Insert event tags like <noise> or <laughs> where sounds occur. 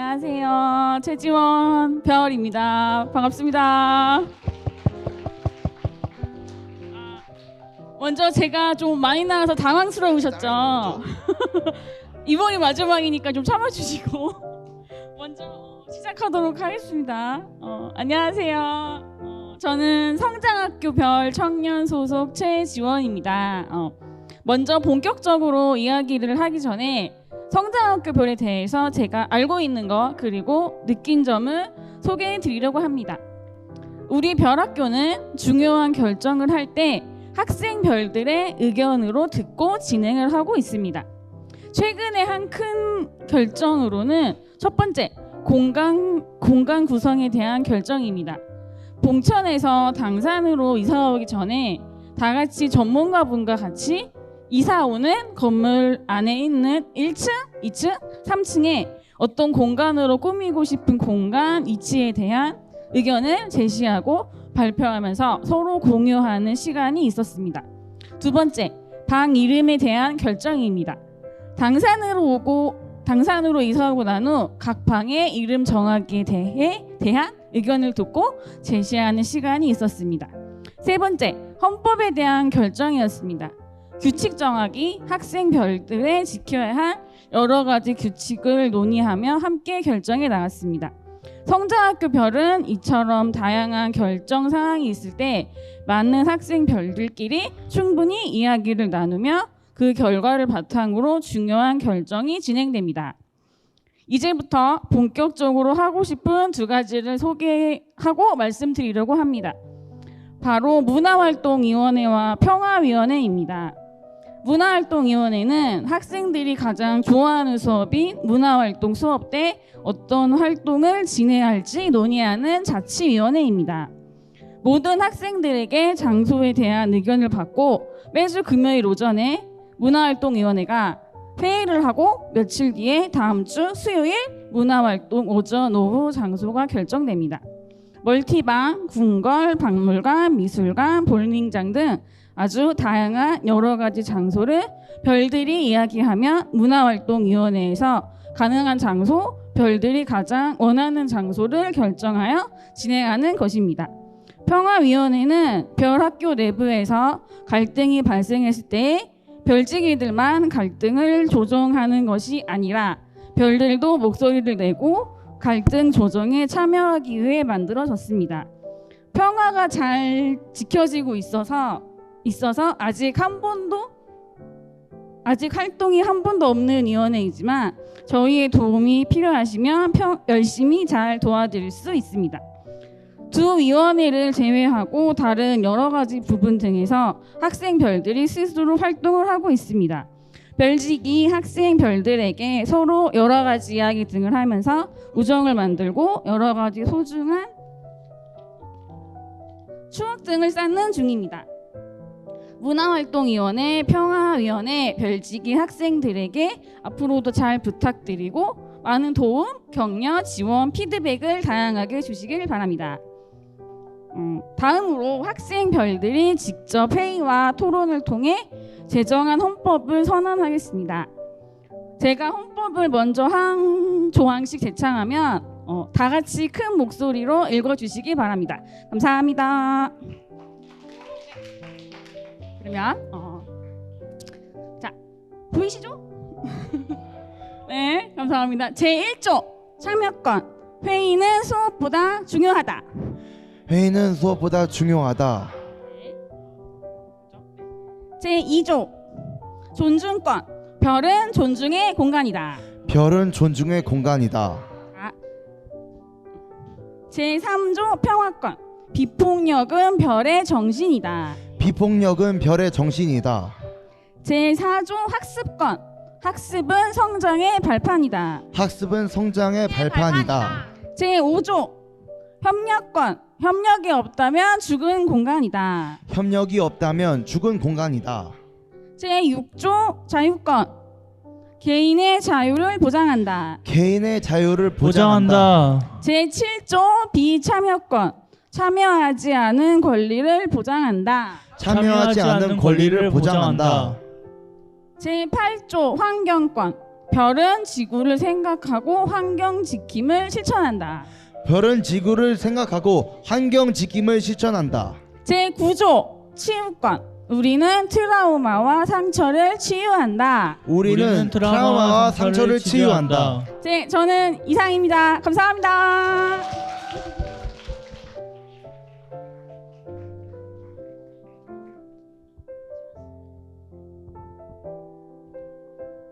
안녕하세요. 최지원 별입니다. 반갑습니다. 아, 먼저 제가 좀 많이 나와서 당황스러우셨죠? <laughs> 이번이 마지막이니까 좀 참아주시고 <laughs> 먼저 어, 시작하도록 하겠습니다. 어, 안녕하세요. 어, 저는 성장학교 별 청년 소속 최지원입니다. 어, 먼저 본격적으로 이야기를 하기 전에 성장학교 별에 대해서 제가 알고 있는 것 그리고 느낀 점을 소개해 드리려고 합니다. 우리 별학교는 중요한 결정을 할 때 학생 별들의 의견으로 듣고 진행을 하고 있습니다. 최근에 한 큰 결정으로는 첫 번째 공간 공간 구성에 대한 결정입니다. 봉천에서 당산으로 이사 오기 전에 다 같이 전문가분과 같이 이사 오는 건물 안에 있는 1층, 2층, 3층에 어떤 공간으로 꾸미고 싶은 공간 위치에 대한 의견을 제시하고 발표하면서 서로 공유하는 시간이 있었습니다. 두 번째, 방 이름에 대한 결정입니다. 당산으로 오고 당산으로 이사 오고 난 후 각 방의 이름 정하기에 대해 대한 의견을 듣고 제시하는 시간이 있었습니다. 세 번째, 헌법에 대한 결정이었습니다. 규칙 정하기, 학생 별들의 지켜야 할 여러 가지 규칙을 논의하며 함께 결정해 나갔습니다. 성장학교 별은 이처럼 다양한 결정 사항이 있을 때 많은 학생 별들끼리 충분히 이야기를 나누며 그 결과를 바탕으로 중요한 결정이 진행됩니다. 이제부터 본격적으로 하고 싶은 두 가지를 소개하고 말씀드리려고 합니다. 바로 문화활동위원회와 평화위원회입니다. 문화활동위원회는 학생들이 가장 좋아하는 수업인 문화활동 수업 때 어떤 활동을 진행할지 논의하는 자치위원회입니다. 모든 학생들에게 장소에 대한 의견을 받고 매주 금요일 오전에 문화활동위원회가 회의를 하고 며칠 뒤에 다음 주 수요일 문화활동 오전 오후 장소가 결정됩니다. 멀티방, 궁궐, 박물관, 미술관, 볼링장 등 아주 다양한 여러 가지 장소를 별들이 이야기하면 문화활동위원회에서 가능한 장소, 별들이 가장 원하는 장소를 결정하여 진행하는 것입니다. 평화위원회는 별 학교 내부에서 갈등이 발생했을 때 별지기들만 갈등을 조정하는 것이 아니라 별들도 목소리를 내고 갈등 조정에 참여하기 위해 만들어졌습니다. 평화가 잘 지켜지고 있어서 있어서 아직 한 번도 아직 활동이 한 번도 없는 위원회이지만 저희의 도움이 필요하시면 평, 열심히 잘 도와드릴 수 있습니다. 두 위원회를 제외하고 다른 여러 가지 부분 등에서 학생 별들이 스스로 활동을 하고 있습니다. 별지기 학생 별들에게 서로 여러 가지 이야기 등을 하면서 우정을 만들고 여러 가지 소중한 추억 등을 쌓는 중입니다. 문화활동위원회, 평화위원회, 별지기 학생들에게 앞으로도 잘 부탁드리고 많은 도움, 격려, 지원, 피드백을 다양하게 주시길 바랍니다. 음, 다음으로 학생 별들이 직접 회의와 토론을 통해 제정한 헌법을 선언하겠습니다. 제가 헌법을 먼저 한 조항씩 제창하면 어, 다 같이 큰 목소리로 읽어주시기 바랍니다. 감사합니다. 그러면 어, 자 보이시죠? <laughs> 네, 감사합니다. 제 1조 참여권 회의는 수업보다 중요하다. 회의는 수업보다 중요하다. 제 2조 존중권 별은 존중의 공간이다. 별은 존중의 공간이다. 제 3조 평화권 비폭력은 별의 정신이다. 비폭력은 별의 정신이다. 제 4조 학습권 학습은 성장의 발판이다. 학습은 성장의 발판이다. 제 5조 협력권 협력이 없다면 죽은 공간이다. 협력이 없다면 죽은 공간이다. 제 6조 자유권 개인의 자유를 보장한다. 개인의 자유를 보장한다. 보장한다. 제 7조 비참여권 참여하지 않은 권리를 보장한다. 참여하지 않는 권리를 보장한다. 제 8조 환경권 별은 지구를 생각하고 환경 지킴을 실천한다. 별은 지구를 생각하고 환경 지킴을 실천한다. 제 9조 치유권. 우리는 트라우마와 상처를 치유한다. 우리는 트라우마와 상처를 치유한다. 제 저는 이상입니다. 감사합니다.